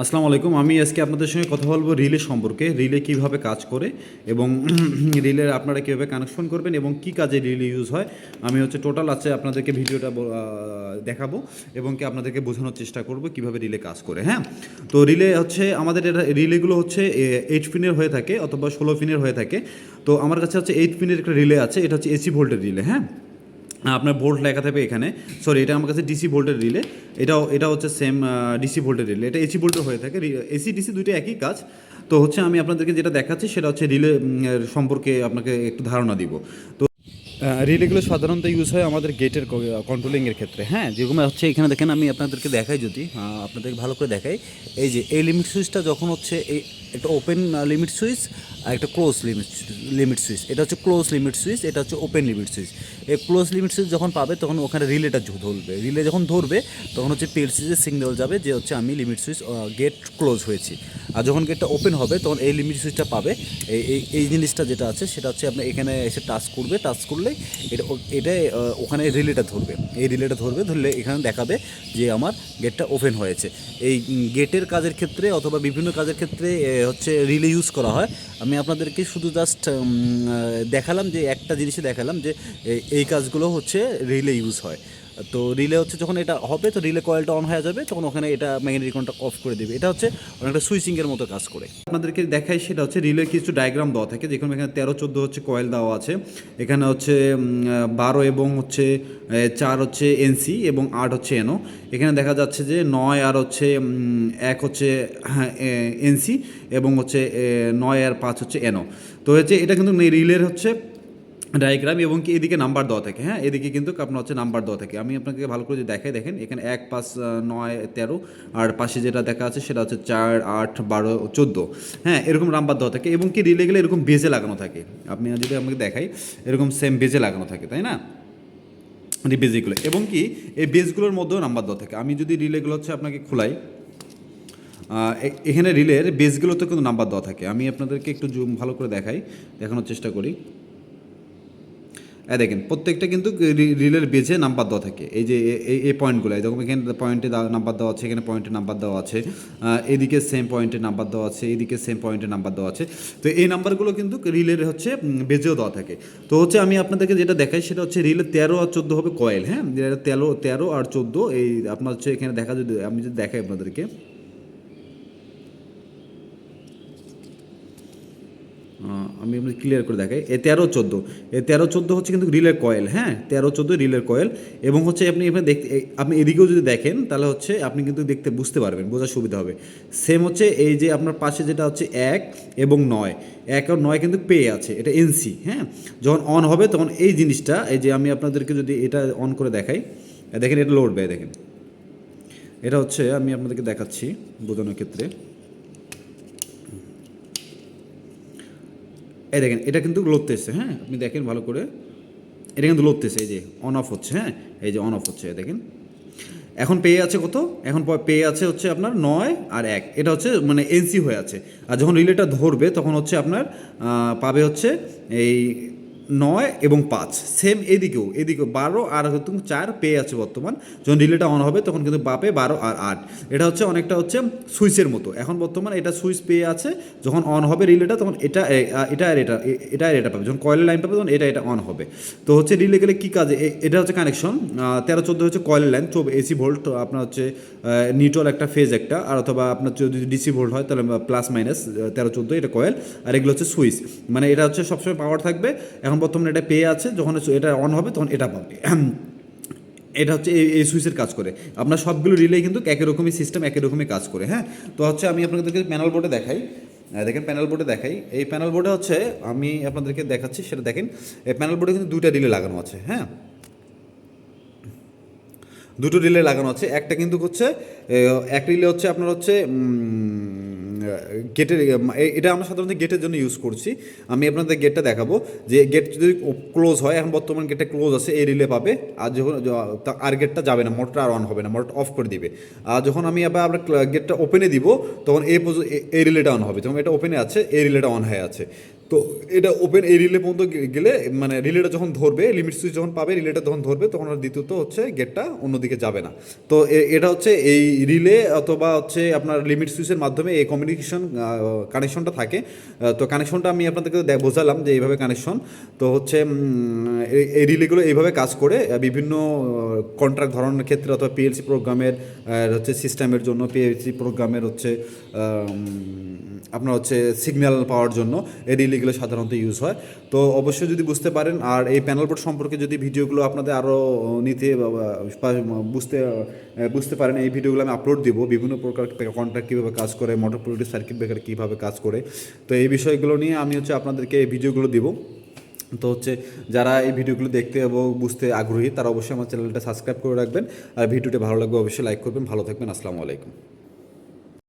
আসসালামু আলাইকুম। আমি আজকে আপনাদের সঙ্গে কথা বলব রিলে সম্পর্কে, রিলে কীভাবে কাজ করে এবং রিলের আপনারা কীভাবে কানেকশন করবেন এবং কি কাজে রিলে ইউজ হয়। আমি হচ্ছে টোটাল আছে আপনাদেরকে ভিডিওটা দেখাবো এবং কি আপনাদেরকে বোঝানোর চেষ্টা করব কীভাবে রিলে কাজ করে হ্যাঁ? তো রিলে হচ্ছে আমাদের এটা, রিলেগুলো হচ্ছে এইট পিনের হয়ে থাকে অথবা ষোলো পিনের হয়ে থাকে। তো আমার কাছে হচ্ছে এইট পিনের একটা রিলে আছে, এটা হচ্ছে এসি ভোল্টের রিলে হ্যাঁ? আপনার ভোল্ট লেখা থাকবে এখানে। সরি এটা আমার কাছে ডিসি ভোল্টের রিলে এটাও, এটা হচ্ছে সেম ডিসি ভোল্টের রিলে এটা এসি ভোল্টের হয়ে থাকে। এসি ডিসি দুইটা একই কাজ। তো হচ্ছে আমি আপনাদেরকে যেটা দেখাচ্ছি, সেটা হচ্ছে রিলে সম্পর্কে আপনাকে একটু ধারণা দিব। তো রিলেগুলো সাধারণত ইউজ হয় আমাদের গেটের কন্ট্রোলিংয়ের ক্ষেত্রে। হ্যাঁ যেরকম হচ্ছে এখানে দেখেন, আমি আপনাদেরকে দেখাই যদি আপনাদেরকে ভালো করে দেখাই। এই যে, এই লিমিট সুইচটা যখন হচ্ছে এই একটা ওপেন লিমিট সুইচ আর একটা ক্লোজ লিমিট লিমিট সুইচ এটা হচ্ছে ক্লোজ লিমিট সুইচ এটা হচ্ছে open limit switch close limit যখন পাবে, তখন ওখানে রিলেটা ধরবে। রিলে যখন ধরবে, তখন হচ্ছে পিএলসিতে সিগন্যাল যাবে যে হচ্ছে আমি লিমিট সুইচ গেট ক্লোজ হয়েছি। আর যখন গেটটা ওপেন হবে, তখন এই লিমিট সুইচটা পাবে। এই এই জিনিসটা যেটা আছে, সেটা হচ্ছে আপনি এখানে এসে টাচ করবে। টাচ করলে এটা এটা ওখানে রিলেটা ধরবে। এই রিলেটা ধরবে, ধরলে এখানে দেখাবে যে আমার গেটটা ওপেন হয়েছে। এই গেটের কাজের ক্ষেত্রে অথবা বিভিন্ন কাজের ক্ষেত্রে হচ্ছে রিলে ইউজ করা হয়। আমি আপনাদেরকে শুধু জাস্ট দেখালাম যে একটা জিনিসে দেখালাম যে এই কাজগুলো হচ্ছে রিলে ইউজ হয়। তো রিলে হচ্ছে যখন এটা হবে তো রিলে কয়েলটা অন হয়ে যাবে তখন ওখানে এটা ম্যাগনেটিক কন্ট্যাক্ট অফ করে দেবে। এটা হচ্ছে অনেকটা সুইচিংয়ের মতো কাজ করে। আপনাদেরকে দেখাই সেটা হচ্ছে রিলের কিছু ডায়াগ্রাম দেওয়া থাকে যেখানে এখানে তেরো চোদ্দ হচ্ছে কয়েল দেওয়া আছে। এখানে হচ্ছে বারো এবং হচ্ছে চার হচ্ছে এনসি এবং আট হচ্ছে এনও এখানে দেখা যাচ্ছে যে নয় আর হচ্ছে এক হচ্ছে হ্যাঁ, এনসি এবং হচ্ছে নয় আর পাঁচ হচ্ছে এনও তো হচ্ছে এটা কিন্তু রিলের হচ্ছে ডায়াগ্রাম এবং কি এদিকে নাম্বার দেওয়া থাকে হ্যাঁ? এদিকে কিন্তু আপনার হচ্ছে নাম্বার দেওয়া থাকে। আমি আপনাকে ভালো করে যদি দেখাই, দেখেন, এখানে এক, পাঁচ, নয়, তেরো, আর পাশে যেটা দেখা আছে, সেটা হচ্ছে চার, আট, বারো, চোদ্দ। হ্যাঁ এরকম নাম্বার দেওয়া থাকে এবং কি রিলে গেলে এরকম বেজে লাগানো থাকে। আপনি যদি আমাকে দেখাই, এরকম সেম বেজে লাগানো থাকে, তাই না? এই বেজগুলো এবং কি, এই বেজগুলোর মধ্যেও নাম্বার দেওয়া থাকে। আমি যদি রিলেগুলো হচ্ছে আপনাকে খোলাই এখানে রিলের বেসগুলোতে কিন্তু নাম্বার দেওয়া থাকে। আমি আপনাদেরকে একটু জুম ভালো করে দেখাই, দেখানোর চেষ্টা করি। দেখেন, প্রত্যেকটা কিন্তু রিলের বেজে নাম্বার দেওয়া থাকে। এই যে এই পয়েন্টগুলো দেখুন এখানে পয়েন্টে নাম্বার দেওয়া আছে, এখানে পয়েন্টে নাম্বার দেওয়া আছে এদিকে সেম পয়েন্টে নাম্বার দেওয়া আছে, এদিকে সেম পয়েন্টে নাম্বার দেওয়া আছে। তো এই নাম্বারগুলো কিন্তু রিলের হচ্ছে বেজেও দেওয়া থাকে। তো হচ্ছে আমি আপনাদেরকে যেটা দেখাই, সেটা হচ্ছে রিলের তেরো আর চোদ্দ হবে কয়েল হ্যাঁ? তেরো তেরো আর চোদ্দ, এই আপনার হচ্ছে এখানে দেখা যদি, আমি যদি দেখাই আপনাদেরকে। আমি আপনাকে ক্লিয়ার করে দেখাই। এ তেরো চোদ্দ। এ তেরো চোদ্দ হচ্ছে কিন্তু রিলের কয়েল হ্যাঁ? তেরো চোদ্দ রিলের কয়েল এবং হচ্ছে আপনি এখানে দেখতে আপনি এদিকেও যদি দেখেন তাহলে হচ্ছে আপনি কিন্তু দেখতে বুঝতে পারবেন, বোঝার সুবিধা হবে। সেম হচ্ছে এই যে আপনার পাশে যেটা হচ্ছে এক এবং নয়। এক আর নয় কিন্তু পেয়ে আছে, এটা এনসি হ্যাঁ? যখন অন হবে তখন এই জিনিসটা, এই যে আমি আপনাদেরকে যদি এটা অন করে দেখাই, দেখেন এটা লোড লড়বে দেখেন। এটা হচ্ছে আমি আপনাদেরকে দেখাচ্ছি বোঝানোর ক্ষেত্রে। এই দেখেন, এটা কিন্তু লড়তেছে হ্যাঁ? আপনি দেখেন ভালো করে। এটা কিন্তু লড়তেছে, এই যে অন অফ হচ্ছে হ্যাঁ? এই যে অন অফ হচ্ছে দেখেন। এখন পেয়ে আছে কত? এখন পেয়ে আছে হচ্ছে আপনার নয় আর এক। এটা হচ্ছে মানে এনসি হয়ে আছে। আর যখন রিলেটা ধরবে, তখন হচ্ছে আপনার পাবে হচ্ছে এই নয় এবং পাঁচ। সেম এদিকেও এদিকেও বারো আর হয়তো চার পেয়ে আছে বর্তমান। যখন রিলেটা অন হবে, তখন কিন্তু বাপে বারো আর আট। এটা হচ্ছে অনেকটা হচ্ছে সুইচের মতো। এখন বর্তমান এটা সুইচ পেয়ে আছে। যখন অন হবে রিলেটা, তখন এটা এটা আর এটা এটা আর এটা পাবে। যখন কয়েলের লাইন পাবে, তখন এটা এটা অন হবে। তো হচ্ছে রিলে গেলে কী কাজে? এটা হচ্ছে কানেকশন তেরো, চোদ্দ হচ্ছে কয়েলের লাইন চোখ এসি ভোল্ট আপনার হচ্ছে নিউট্রাল একটা ফেজ একটা। আর অথবা আপনার যদি ডিসি ভোল্ট হয়, তাহলে প্লাস মাইনাস তেরো, চোদ্দ, এটা কয়েল আর এগুলো হচ্ছে সুইচ। মানে এটা হচ্ছে সবসময় পাওয়ার থাকবে। এখন বর্তমানে এটা পেয়ে আছে, যখন এটা অন হবে, তখন এটা পাবে। এটা হচ্ছে এই সুইচের কাজ করে। আপনার সবগুলো রিলে কিন্তু একই রকমই সিস্টেম একই রকমই কাজ করে হ্যাঁ? তো হচ্ছে আমি আপনাদেরকে প্যানেল বোর্ডে দেখাই। দেখেন প্যানেল বোর্ডে দেখাই। এই প্যানেল বোর্ডে হচ্ছে আমি আপনাদেরকে দেখাচ্ছি, সেটা দেখেন। এই প্যানেল বোর্ডে কিন্তু দুইটা রিলে লাগানো আছে হ্যাঁ? দুটো রিলে লাগানো আছে। একটা কিন্তু হচ্ছে এক রিলে হচ্ছে আপনার হচ্ছে গেটের এটা আমরা সাধারণত গেটের জন্য ইউজ করছি। আমি আপনাদের গেটটা দেখাবো। যে গেট যদি ক্লোজ হয়, এখন বর্তমান গেটটা ক্লোজ আছে, এই রিলে পাবে। আর যখন আর গেটটা যাবে না মোটরটা আর অন হবে না মোটর অফ করে দিবে। আর যখন আমি আবার আমরা গেটটা ওপেনে দিব, তখন এই এই রিলেটা অন হবে। যখন এটা ওপেনে আছে, এই রিলেটা অন হয়ে আছে। তো এটা ওপেন এই রিলে পর্যন্ত গেলে মানে রিলেটা যখন ধরবে লিমিট সুইচ যখন পাবে রিলেটা যখন ধরবে, তখন আর দ্বিতীয়ত হচ্ছে গেটটা অন্যদিকে যাবে না। তো এটা হচ্ছে এই রিলে অথবা হচ্ছে আপনার লিমিট সুইচের মাধ্যমে এই কমিউনিকেশন কানেকশনটা থাকে। তো কানেকশনটা আমি আপনাদেরকে বোঝালাম যে এইভাবে কানেকশন তো হচ্ছে এই- রিলেগুলো এইভাবে কাজ করে বিভিন্ন কন্ট্রাক্ট ধরনের ক্ষেত্রে অথবা পিএলসি প্রোগ্রামের হচ্ছে সিস্টেমের জন্য পিএলসি প্রোগ্রামের হচ্ছে আপনার হচ্ছে সিগন্যাল পাওয়ার জন্য, এই রিলেগুলো সাধারণত ইউজ হয়। তো অবশ্যই যদি বুঝতে পারেন, আর এই প্যানেল বোর্ড সম্পর্কে যদি ভিডিওগুলো আপনাদের আরও নিতে বুঝতে বুঝতে পারেন, এই ভিডিওগুলো আমি আপলোড দিব। বিভিন্ন প্রকার কন্ট্রাক্ট কীভাবে কাজ করে মোটর পোলিটি সার্কিট ব্রেকার কীভাবে কাজ করে। তো এই বিষয়গুলো নিয়ে আমি হচ্ছে আপনাদেরকে এই ভিডিওগুলো দিব। তো হচ্ছে যারা এই ভিডিওগুলো দেখতে এবং বুঝতে আগ্রহী, তারা অবশ্যই আমার চ্যানেলটা সাবস্ক্রাইব করে রাখবেন। আর ভিডিওটি ভালো লাগবে, অবশ্যই লাইক করবেন। ভালো থাকবেন। আসসালামু আলাইকুম।